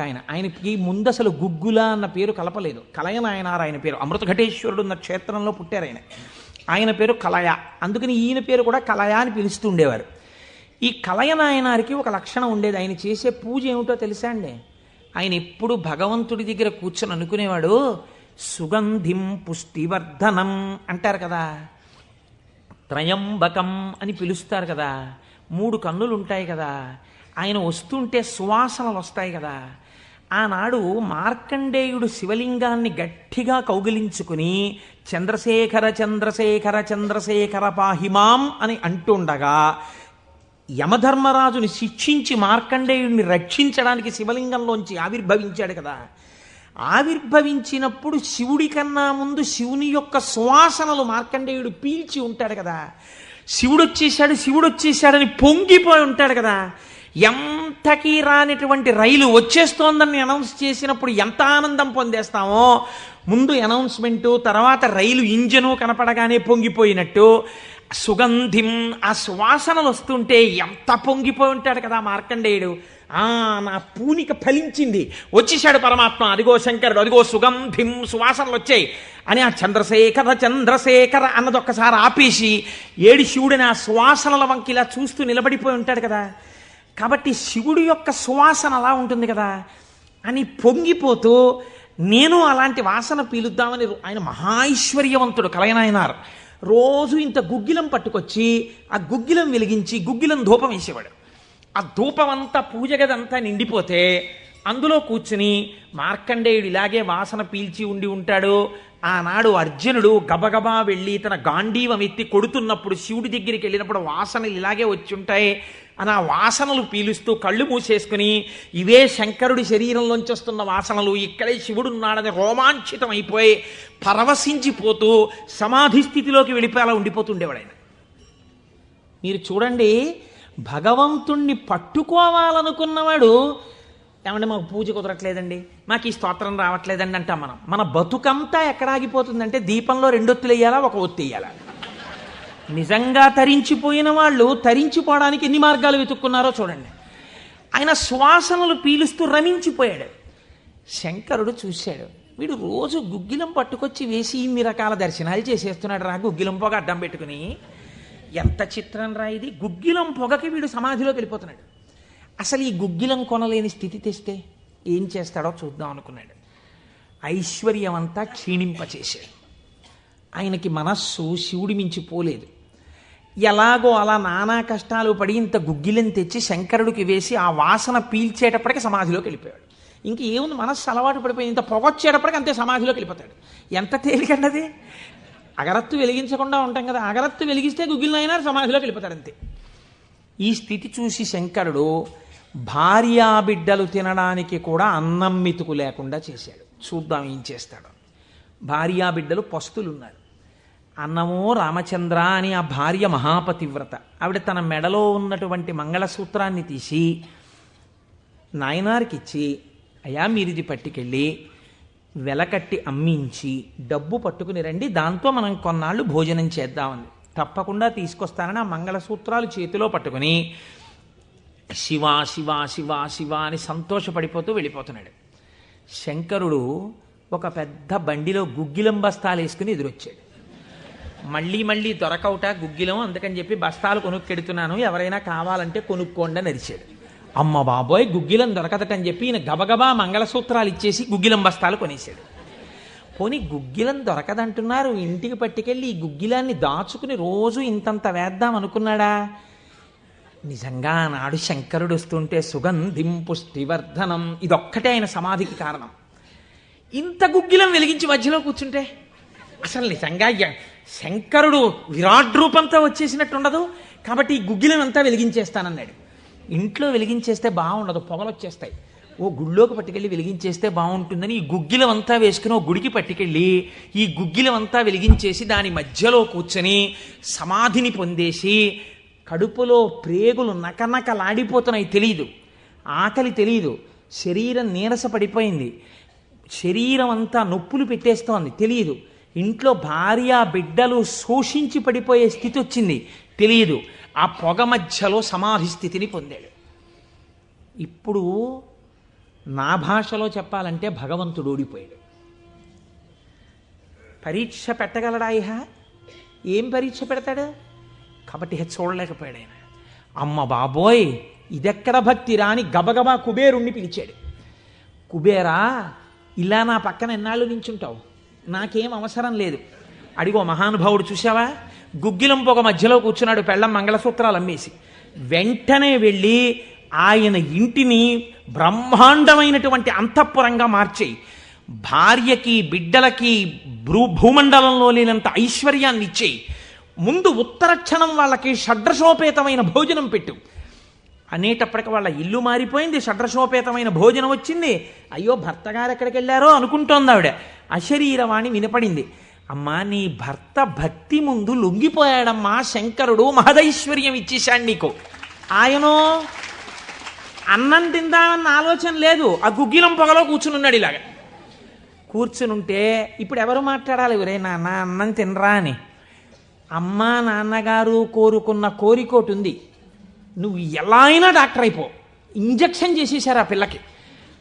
ఆయన ఆయనకి ముందు అసలు గుగ్గుల అన్న పేరు కలపలేదు. కలయనాయనారు ఆయన పేరు. అమృత ఘటేశ్వరుడు ఉన్న క్షేత్రంలో పుట్టారు ఆయన. ఆయన పేరు కలయ. అందుకని ఈయన పేరు కూడా కలయ అని పిలుస్తూ ఉండేవారు. ఈ కలయనాయనారికి ఒక లక్షణం ఉండేది. ఆయన చేసే పూజ ఏమిటో తెలుసా అండి? ఆయన ఎప్పుడు భగవంతుడి దగ్గర కూర్చొని అనుకునేవాడు సుగంధిం పుష్టివర్ధనం అంటారు కదా. త్రయంబకం అని పిలుస్తారు కదా. మూడు కన్నులు ఉంటాయి కదా. ఆయన వస్తుంటే సువాసనలు వస్తాయి కదా. ఆనాడు మార్కండేయుడు శివలింగాన్ని గట్టిగా కౌగిలించుకుని చంద్రశేఖర చంద్రశేఖర చంద్రశేఖర పాహిమాం అని అంటుండగా యమధర్మరాజుని శిక్షించి మార్కండేయుడిని రక్షించడానికి శివలింగంలోంచి ఆవిర్భవించాడు కదా. ఆవిర్భవించినప్పుడు శివుడి కన్నా ముందు శివుని యొక్క సువాసనలు మార్కండేయుడు పీల్చి ఉంటాడు కదా. శివుడు వచ్చేసాడు శివుడు వచ్చేసాడని పొంగిపోయి ఉంటాడు కదా. ఎంతకీ రానిటువంటి రైలు వచ్చేస్తోందని అనౌన్స్ చేసినప్పుడు ఎంత ఆనందం పొందేస్తామో? ముందు అనౌన్స్మెంటు తర్వాత రైలు ఇంజను కనపడగానే పొంగిపోయినట్టు సుగంధిం ఆ సువాసనలు వస్తుంటే ఎంత పొంగిపోయి ఉంటాడు కదా మార్కండేయుడు. ఆ నా పూనిక ఫలించింది. వచ్చేసాడు పరమాత్మ. అదిగో శంకరుడు అదిగో సుగంధిం సువాసనలు వచ్చాయి. అని ఆ చంద్రశేఖర చంద్రశేఖర అన్నది ఒక్కసారి ఆపేసి ఏడి శివుడిని ఆ సువాసనల వంకిలా చూస్తూ నిలబడిపోయి ఉంటాడు కదా. కాబట్టి శివుడి యొక్క సువాసన అలా ఉంటుంది కదా? అని పొంగిపోతూ నేను అలాంటి వాసన పీలుద్దామని ఆయన మహాైశ్వర్యవంతుడు కలయనాయనారు రోజు ఇంత గుగ్గిలం పట్టుకొచ్చి ఆ గుగ్గిలం వెలిగించి గుగ్గిలం ధూపం వేసేవాడు. ఆ ధూపం అంతా పూజ గదంతా నిండిపోతే అందులో కూర్చుని మార్కండేయుడు ఇలాగే వాసన పీల్చి ఉండి ఉంటాడు ఆనాడు అర్జునుడు గబగబా వెళ్ళి తన గాంధీవం ఎత్తి కొడుతున్నప్పుడు శివుడి దగ్గరికి వెళ్ళినప్పుడు వాసనలు ఇలాగే వచ్చుంటాయి. అని ఆ వాసనలు పీలుస్తూ కళ్ళు మూసేసుకుని ఇవే శంకరుడి శరీరంలోంచి వస్తున్న వాసనలు ఇక్కడే శివుడు ఉన్నాడని రోమాంచితం అయిపోయి పరవశించిపోతూ సమాధి స్థితిలోకి వెళ్ళిపోయేలా ఉండిపోతుండేవాడు ఆయన మీరు చూడండి భగవంతుణ్ణి పట్టుకోవాలనుకున్నవాడు ఏమంటే మాకు పూజ కుదరట్లేదండి? మాకు ఈ స్తోత్రం రావట్లేదండి అంటాం మనం. మన బతుకంతా ఎక్కడ ఆగిపోతుందంటే దీపంలో రెండొత్తులు వేయాలా ఒక ఒత్తి వేయాలా? నిజంగా తరించిపోయిన వాళ్ళు తరించిపోవడానికి ఎన్ని మార్గాలు వెతుక్కున్నారో చూడండి. ఆయన శ్వాసనలు పీలుస్తూ రమించిపోయాడు. శంకరుడు చూశాడు. వీడు రోజు గుగ్గిలం పట్టుకొచ్చి వేసి ఇన్ని రకాల దర్శనాలు చేసేస్తున్నాడు రా గుగ్గిలం పొగ అడ్డం పెట్టుకుని. ఎంత చిత్రం రా ఇది? గుగ్గిలం పొగకి వీడు సమాధిలోకి వెళ్ళిపోతున్నాడు. అసలు ఈ గుగ్గిలం కొనలేని స్థితి తెస్తే ఏం చేస్తాడో చూద్దాం అనుకున్నాడు. ఐశ్వర్యం అంతా క్షీణింపచేశాడు. ఆయనకి మనస్సు శివుడి మించి పోలేదు. ఎలాగో అలా నానా కష్టాలు పడి ఇంత గుగ్గిలం తెచ్చి శంకరుడికి వేసి ఆ వాసన పీల్చేటప్పటికి సమాధిలోకి వెళ్ళిపోయాడు. ఇంక ఏముంది మనస్సు అలవాటు పడిపోయి ఇంత పొగొచ్చేటప్పటికి అంతే సమాధిలోకి వెళ్ళిపోతాడు. ఎంత తేలికండది అగరత్తు వెలిగించకుండా ఉంటాం కదా అగరత్తు వెలిగిస్తే గుగ్గిలైనా సమాధిలోకి వెళ్ళిపోతాడు అంతే. ఈ స్థితి చూసి శంకరుడు భార్యా బిడ్డలు తినడానికి కూడా అన్నం మితుకు లేకుండా చేశాడు. చూద్దాం ఏం చేస్తాడు. భార్యా బిడ్డలు పస్తులు ఉన్నారు అన్నమో రామచంద్ర అని ఆ భార్య మహాపతివ్రత. ఆవిడ తన మెడలో ఉన్నటువంటి మంగళసూత్రాన్ని తీసి నాయనారికి ఇచ్చి అయ్యా మీరిది పట్టుకెళ్ళి వెలకట్టి అమ్మించి డబ్బు పట్టుకుని రండి దాంతో మనం కొన్నాళ్ళు భోజనం చేద్దామని. తప్పకుండా తీసుకొస్తానని ఆ మంగళసూత్రాలు చేతిలో పట్టుకుని శివ శివ శివ శివ అని సంతోషపడిపోతూ వెళ్ళిపోతున్నాడు. శంకరుడు ఒక పెద్ద బండిలో గుగ్గిలం బస్తాలు వేసుకుని ఎదురొచ్చాడు. మళ్ళీ మళ్ళీ దొరకవుట గుగ్గిలం అందుకని చెప్పి బస్తాలు కొనుక్కెడుతున్నాను ఎవరైనా కావాలంటే కొనుక్కోండి అని అరిచాడు. అమ్మ బాబోయ్ గుగ్గిలం దొరకదటని చెప్పి ఈయన గబగబా మంగళసూత్రాలు ఇచ్చేసి గుగ్గిలం బస్తాలు కొనేశాడు. కొని గుగ్గిలం దొరకదంటున్నారు ఇంటికి పట్టుకెళ్ళి ఈ గుగ్గిలాన్ని దాచుకుని రోజు ఇంతంత వేద్దాం అనుకున్నాడా? నిజంగా నాడు శంకరుడు వస్తుంటే సుగంధిం పుష్టివర్ధనం. ఇదొక్కటే ఆయన సమాధికి కారణం. ఇంత గుగ్గిలం వెలిగించి మధ్యలో కూర్చుంటే అసలు నిజంగా శంకరుడు విరాట్ రూపంతో వచ్చేసినట్టు ఉండదు కాబట్టి ఈ గుగ్గిలం అంతా వెలిగించేస్తానన్నాడు. ఇంట్లో వెలిగించేస్తే బాగుండదు పొగలు వచ్చేస్తాయి ఓ గుళ్ళోకి పట్టుకెళ్ళి వెలిగించేస్తే బాగుంటుందని ఈ గుగ్గిలం అంతా వేసుకుని ఓ గుడికి పట్టుకెళ్ళి ఈ గుగ్గిలం అంతా వెలిగించేసి దాని మధ్యలో కూర్చొని సమాధిని పొందేసి కడుపులో ప్రేగులు నకనకలాడిపోతున్నాయి తెలియదు ఆకలి తెలియదు శరీరం నీరస పడిపోయింది శరీరం అంతా నొప్పులు పెట్టేస్తోంది తెలియదు ఇంట్లో భార్య బిడ్డలు శోషించి పడిపోయే స్థితి వచ్చింది తెలియదు ఆ పొగ మధ్యలో సమాధి స్థితిని పొందాడు. ఇప్పుడు నా భాషలో చెప్పాలంటే భగవంతుడు ఓడిపోయాడు. పరీక్ష పెట్టగలడా ఇహ? ఏం పరీక్ష పెడతాడు? కాబట్టి చూడలేకపోయాడు ఆయన. అమ్మ బాబోయ్ ఇదెక్కడ భక్తి రాని గబగబా కుబేరుణ్ణి పిలిచాడు. కుబేరా ఇలా నా పక్కన ఎన్నాళ్ళు నించుంటావు? నాకేం అవసరం లేదు. అడిగో మహానుభావుడు చూసావా గుగ్గిలం పొగ మధ్యలో కూర్చున్నాడు పెళ్ళం మంగళసూత్రాలు అమ్మేసి. వెంటనే వెళ్ళి ఆయన ఇంటిని బ్రహ్మాండమైనటువంటి అంతఃపురంగా మార్చేయి. భార్యకి బిడ్డలకి భూ భూమండలంలో లేనంత ఐశ్వర్యాన్ని ఇచ్చేయి ముందు ఉత్తర క్షణం వాళ్ళకి షడ్రశోపేతమైన భోజనం పెట్టు. అనేటప్పటికి వాళ్ళ ఇల్లు మారిపోయింది షడ్రశోపేతమైన భోజనం వచ్చింది. అయ్యో భర్త గారు ఎక్కడికి వెళ్ళారో అనుకుంటోంది ఆవిడ. అశరీరవాణి వినపడింది. అమ్మా నీ భర్త భక్తి ముందు లొంగిపోయాడమ్మా శంకరుడు మహదైశ్వర్యం ఇచ్చేశాడు నీకు. ఆయనో అన్నం తిందామన్న ఆలోచన లేదు. ఆ గుగ్గిలం పొగలో కూర్చునున్నాడు ఇలాగా. కూర్చునుంటే ఇప్పుడు ఎవరు మాట్లాడాలి? ఒరే నాన్న అన్నం తినరా అని. అమ్మా నాన్నగారు కోరుకున్న కోరికోటి ఉంది నువ్వు ఎలా అయినా డాక్టర్ అయిపో. ఇంజక్షన్ చేసేశారు ఆ పిల్లకి.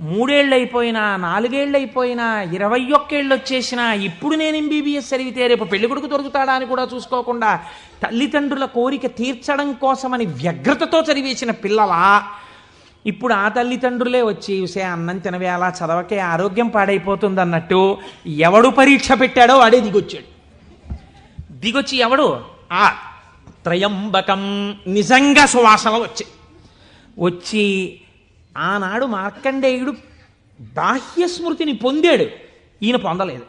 మూడేళ్ళు అయిపోయినా నాలుగేళ్ళు అయిపోయినా ఇరవై ఒక్కేళ్ళు వచ్చేసినా ఇప్పుడు నేను ఎంబీబీఎస్ చదివితే రేపు పెళ్ళి కొడుకు దొరుకుతాడా అని కూడా చూసుకోకుండా తల్లిదండ్రుల కోరిక తీర్చడం కోసమని వ్యగ్రతతో చదివేసిన పిల్లలా. ఇప్పుడు ఆ తల్లిదండ్రులే వచ్చి సే అన్నం తినవే అలా చదవకే ఆరోగ్యం పాడైపోతుంది అన్నట్టు ఎవడు పరీక్ష పెట్టాడో వాడే దిగొచ్చాడు. దిగొచ్చి ఎవడు? ఆ త్రయంబకం నిజంగా సువాసనలు వచ్చి. వచ్చి ఆనాడు మార్కండేయుడు బాహ్య స్మృతిని పొందాడు. ఈయన పొందలేదు.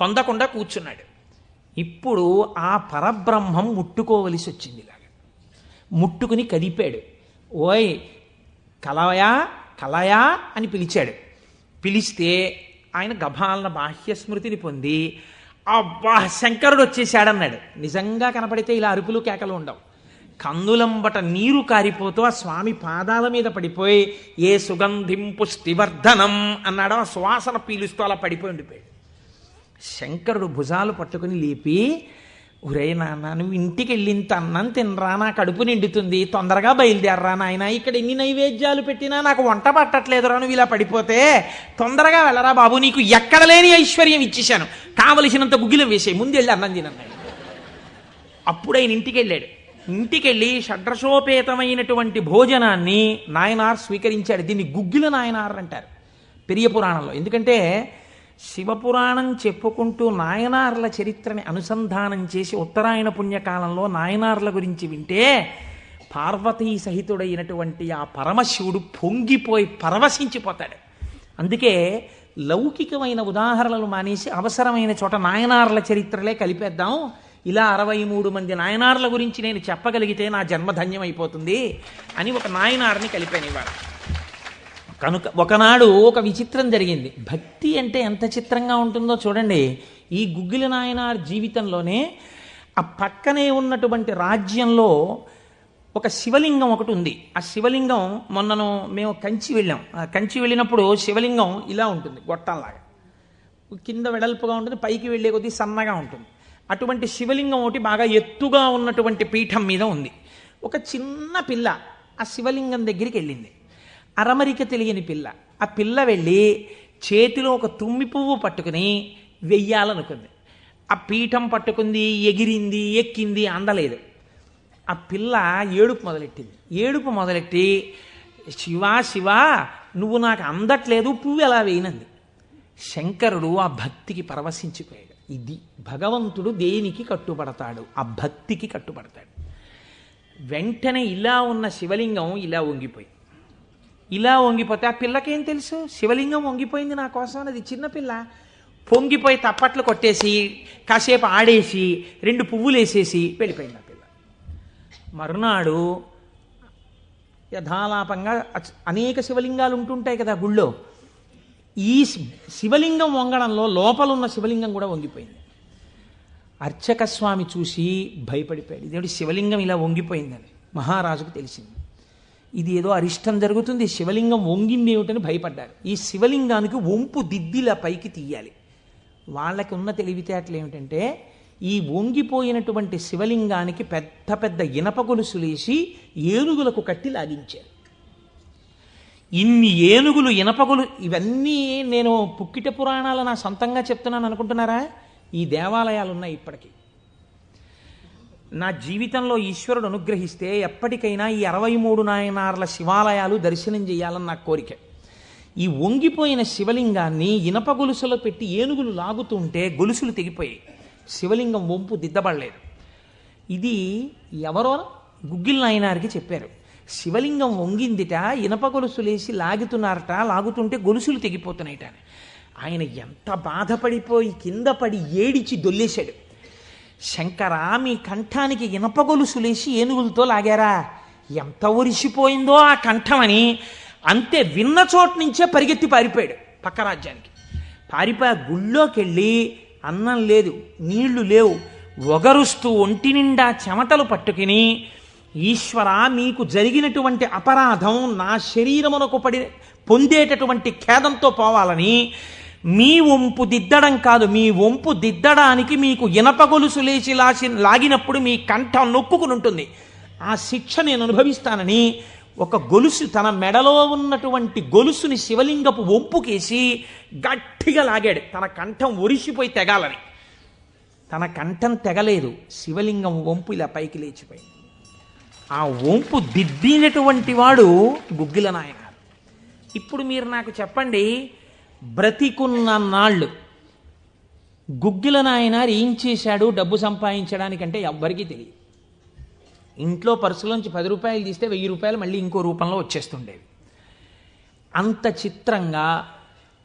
పొందకుండా కూర్చున్నాడు. ఇప్పుడు ఆ పరబ్రహ్మం ముట్టుకోవలసి వచ్చింది ఇలాగా. ముట్టుకుని కదిపాడు. ఓయ్ కలయా కలయా అని పిలిచాడు. పిలిస్తే ఆయన గభాలన బాహ్య స్మృతిని పొంది అబ్బా శంకరుడు వచ్చేసాడన్నాడు నిజంగా కనపడితే ఇలా అరుపులు కేకలు ఉండవు. కందులంబట నీరు కారిపోతూ ఆ స్వామి పాదాల మీద పడిపోయి ఏ సుగంధిం పుష్టివర్ధనం అన్నాడో. ఆ సువాసన పీలుస్తూ అలా పడిపోయి ఉండిపోయాడు. శంకరుడు భుజాలు పట్టుకుని లేపి ఒరే నాన్న నువ్వు ఇంటికి వెళ్ళింత అన్నం తినరా నా కడుపు నిండుతుంది తొందరగా బయలుదేరరా నాయన ఇక్కడ ఎన్ని నైవేద్యాలు పెట్టినా నాకు వంట పట్టట్లేదురా నువ్వు ఇలా పడిపోతే. తొందరగా వెళ్ళరా బాబు నీకు ఎక్కడ లేని ఐశ్వర్యం ఇచ్చేశాను. కావలసినంత గుగ్గిలం వేసేయి ముందు వెళ్ళి అన్నం తినన్నాడు అప్పుడు ఆయన ఇంటికి వెళ్ళాడు. ఇంటికి వెళ్ళి షడ్రశోపేతమైనటువంటి భోజనాన్ని నాయనార్ స్వీకరించాడు. దీన్ని గుగ్గిల నాయనార్ అంటారు. పెరియ పురాణంలో. ఎందుకంటే శివపురాణం చెప్పుకుంటూ నాయనార్ల చరిత్రని అనుసంధానం చేసి ఉత్తరాయణ పుణ్యకాలంలో నాయనార్ల గురించి వింటే పార్వతీ సహితుడైనటువంటి ఆ పరమశివుడు పొంగిపోయి పరవశించిపోతాడు. అందుకే లౌకికమైన ఉదాహరణలు మానేసి అవసరమైన చోట నాయనార్ల చరిత్రలే కలిపేద్దాం. ఇలా అరవై మూడు మంది నాయనార్ల గురించి నేను చెప్పగలిగితే నా జన్మధన్యం అయిపోతుంది అని ఒక నాయనార్ని కలిపాను ఇవాళ కనుక ఒకనాడు ఒక విచిత్రం జరిగింది. భక్తి అంటే ఎంత చిత్రంగా ఉంటుందో చూడండి. ఈ గుగ్గిల నాయనార్ జీవితంలోనే ఆ పక్కనే ఉన్నటువంటి రాజ్యంలో ఒక శివలింగం ఒకటి ఉంది. ఆ శివలింగం మొన్నను మేము కంచి వెళ్ళాం. ఆ కంచి వెళ్ళినప్పుడు శివలింగం ఇలా ఉంటుంది గొట్టంలాగా. కింద వెడల్పుగా ఉంటుంది పైకి వెళ్ళే కొద్దీ సన్నగా ఉంటుంది. అటువంటి శివలింగం ఒకటి బాగా ఎత్తుగా ఉన్నటువంటి పీఠం మీద ఉంది. ఒక చిన్న పిల్ల ఆ శివలింగం దగ్గరికి వెళ్ళింది. అరమరిక తెలియని పిల్ల. ఆ పిల్ల వెళ్ళి చేతిలో ఒక తుమ్మి పువ్వు పట్టుకుని వెయ్యాలనుకుంది. ఆ పీఠం పట్టుకుంది ఎగిరింది ఎక్కింది అందలేదు. ఆ పిల్ల ఏడుపు మొదలెట్టింది. ఏడుపు మొదలెట్టి శివా శివా నువ్వు నాకు అందట్లేదు పువ్వు ఎలా వేయనంది? శంకరుడు ఆ భక్తికి పరవశించిపోయాడు. ఇది భగవంతుడు దేనికి కట్టుబడతాడు? ఆ భక్తికి కట్టుబడతాడు. వెంటనే ఇలా ఉన్న శివలింగం ఇలా వంగిపోయి ఇలా వంగిపోతే ఆ పిల్లకేం తెలుసు? శివలింగం వంగిపోయింది నా కోసం అది చిన్నపిల్ల పొంగిపోయి తప్పట్లు కొట్టేసి కాసేపు ఆడేసి రెండు పువ్వులు వేసేసి వెళ్ళిపోయింది ఆ పిల్ల. మరునాడు యథాలాపంగా అచ్- అనేక శివలింగాలు ఉంటుంటాయి కదా గుళ్ళో. ఈ శివలింగం వంగడంలో లోపల ఉన్న శివలింగం కూడా వంగిపోయింది. అర్చక స్వామి చూసి భయపడిపోయాడు. ఇదేమిటి శివలింగం ఇలా వంగిపోయిందని మహారాజుకు తెలిసింది. ఇది ఏదో అరిష్టం జరుగుతుంది శివలింగం వంగింది ఏమిటని భయపడ్డారు. ఈ శివలింగానికి వంపు దిద్దిలా పైకి తీయాలి. వాళ్ళకి ఉన్న తెలివితేటలు ఏమిటంటే ఈ వంగిపోయినటువంటి శివలింగానికి పెద్ద పెద్ద ఇనప గొలుసులేసి ఏనుగులకు కట్టి లాగించారు. ఇన్ని ఏనుగులు ఇనపగులు ఇవన్నీ నేను పుక్కిట పురాణాలు నా సొంతంగా చెప్తున్నాను అనుకుంటున్నారా? ఈ దేవాలయాలు ఉన్నాయి ఇప్పటికీ. నా జీవితంలో ఈశ్వరుడు అనుగ్రహిస్తే ఎప్పటికైనా ఈ అరవై మూడు నాయనార్ల శివాలయాలు దర్శనం చేయాలని నా కోరిక. ఈ వంగిపోయిన శివలింగాన్ని ఇనప గొలుసులో పెట్టి ఏనుగులు లాగుతుంటే గొలుసులు తెగిపోయాయి. శివలింగం వంపు దిద్దబడలేదు. ఇది ఎవరో గుగ్గిల్ నాయనారికి చెప్పారు. శివలింగం వంగిందిట ఇనప గొలుసులేసి లాగుతున్నారట లాగుతుంటే గొలుసులు తెగిపోతున్నాయిట ఆయన ఎంత బాధపడిపోయి కింద పడి ఏడిచి దొల్లేశాడు. శంకరా మీ కంఠానికి ఇనప గొలుసులేసి ఏనుగులతో లాగారా? ఎంత ఒరిసిపోయిందో ఆ కంఠమని అంతే విన్న చోటు నుంచే పరిగెత్తి పారిపోయాడు పక్క రాజ్యానికి. పారిపోయి ఆ గుళ్ళోకి వెళ్ళి అన్నం లేదు నీళ్ళు లేవు. ఒగరుస్తూ ఒంటి నిండా చెమటలు పట్టుకుని ఈశ్వర మీకు జరిగినటువంటి అపరాధం నా శరీరమునకు పడి పొందేటటువంటి ఖేదంతో పోవాలని మీ వంపు దిద్దడం కాదు మీ వంపు దిద్దడానికి మీకు ఇనప గొలుసు లేచి లాసి లాగినప్పుడు మీ కంఠం నొక్కుకుని ఉంటుంది. ఆ శిక్ష నేను అనుభవిస్తానని ఒక గొలుసు తన మెడలో ఉన్నటువంటి గొలుసుని శివలింగపు వంపుకేసి గట్టిగా లాగాడు. తన కంఠం ఒరిసిపోయి తెగాలని. తన కంఠం తెగలేదు శివలింగం వంపు ఇలా పైకి లేచిపోయింది. ఆ వంపు దిద్దినటువంటి వాడు గుగ్గిల నాయన ఇప్పుడు మీరు నాకు చెప్పండి బ్రతికున్న నాళ్ళు. గుగ్గిల నాయనారు ఏం చేశాడు? డబ్బు సంపాదించడానికంటే ఎవ్వరికీ తెలియదు. ఇంట్లో పర్సులోంచి పది రూపాయలు తీస్తే వెయ్యి రూపాయలు మళ్ళీ ఇంకో రూపంలో వచ్చేస్తుండేవి. అంత చిత్రంగా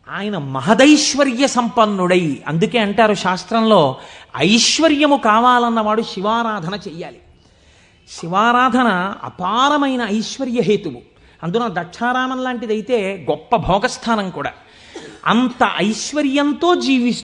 ఆయన మహదైశ్వర్య సంపన్నుడై అందుకే అంటారు శాస్త్రంలో ఐశ్వర్యము కావాలన్నవాడు శివారాధన చెయ్యాలి. శివారాధన అపారమైన ఐశ్వర్య హేతువు. అందున దక్షారామం లాంటిదైతే గొప్ప భోగస్థానం కూడా. అంత ఐశ్వర్యంతో జీవిస్తూ